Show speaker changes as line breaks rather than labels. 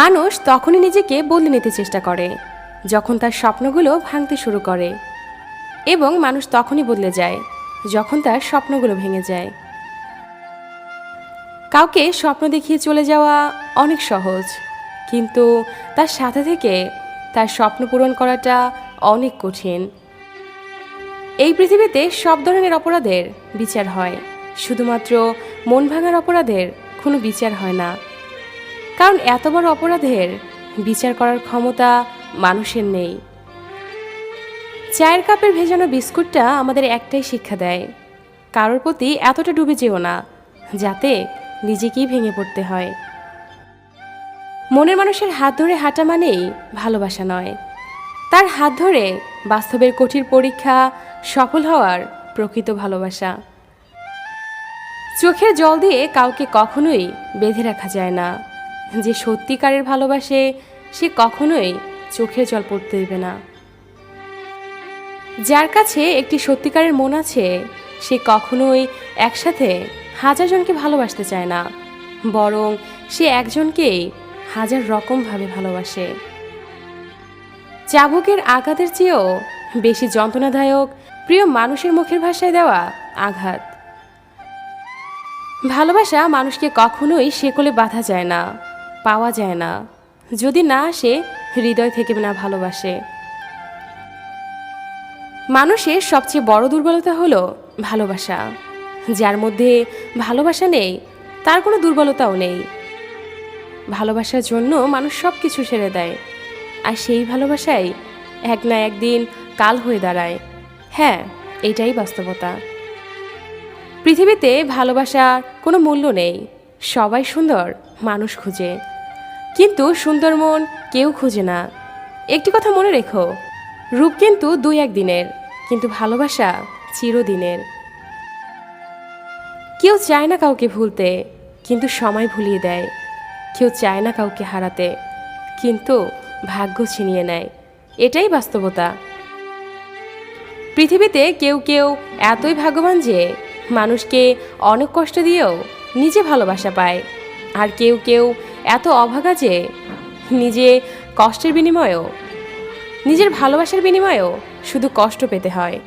মানুষ তখনই নিজেকে বদলে নিতে চেষ্টা করে, যখন তার স্বপ্নগুলো ভাঙতে শুরু করে। এবং মানুষ তখনই বদলে যায়, যখন তার স্বপ্নগুলো ভেঙে যায়। কাউকে স্বপ্ন দেখিয়ে চলে যাওয়া অনেক সহজ, কিন্তু তার সাথে থেকে তার স্বপ্ন পূরণ করাটা অনেক কঠিন। এই পৃথিবীতে সব ধরনের অপরাধের বিচার হয়, শুধুমাত্র মন ভাঙার অপরাধের কোনো বিচার হয় না। কারণ এত বড় অপরাধের বিচার করার ক্ষমতা মানুষের নেই। চায়ের কাপের ভেজানো বিস্কুটটা আমাদের একটাই শিক্ষা দেয়। কারোর প্রতি এতটা ডুবে যেও না, যাতে নিজেকেই ভেঙে পড়তে হয়। মনের মানুষের হাত ধরে হাঁটা মানেই ভালোবাসা নয়। তার হাত ধরে বাস্তবের কঠিন পরীক্ষা সফল হওয়ার প্রকৃত ভালোবাসা। চোখের জল দিয়ে কাউকে কখনোই বেঁধে রাখা যায় না। যে সত্যিকারের ভালোবাসে, সে কখনোই চোখের জল পড়তে দেবে না। যার কাছে একটি সত্যিকারের মন আছে, সে কখনোই একসাথে হাজার জনকে ভালোবাসতে চায় না, বরং সে একজনকেই হাজার রকমভাবে ভালোবাসে। চাবুকের আঘাতের চেয়েও বেশি যন্ত্রণাদায়ক, প্রিয় মানুষের মুখের ভাষায় দেওয়া আঘাত। ভালোবাসা মানুষকে কখনোই শেকলে বাঁধা যায় না। পাওয়া যায় না। যদি না আসে, হৃদয় থেকে না ভালোবাসে। মানুষের সবচেয়ে বড় দুর্বলতা হলো ভালোবাসা। যার মধ্যে ভালোবাসা নেই, তার কোনো দুর্বলতাও নেই। ভালোবাসার জন্য মানুষ সব কিছু ছেড়ে দেয়। আর সেই ভালোবাসাই এক না একদিন কাল হয়ে দাঁড়ায়। হ্যাঁ এটাই বাস্তবতা। পৃথিবীতে ভালোবাসার কোনো মূল্য নেই। সবাই সুন্দর, মানুষ খুঁজে। কিন্তু সুন্দর মন কেউ খুঁজে না। একটি কথা মনে রেখো, রূপ কিন্তু দুই এক দিনের, কিন্তু ভালোবাসা চিরদিনের। কেউ চায় না কাউকে ভুলতে, কিন্তু সময় ভুলিয়ে দেয়। কেউ চায় না কাউকে হারাতে, কিন্তু ভাগ্য ছিনিয়ে নেয়। এটাই বাস্তবতা। পৃথিবীতে কেউ কেউ এতই ভাগ্যবান যে, মানুষকে অনেক কষ্ট দিয়েও নিজে ভালোবাসা পায়। আর কেউ কেউ এত অভাগা যে নিজে কষ্টের বিনিময়েও নিজের ভালোবাসার বিনিময়েও শুধু কষ্ট পেতে হয়।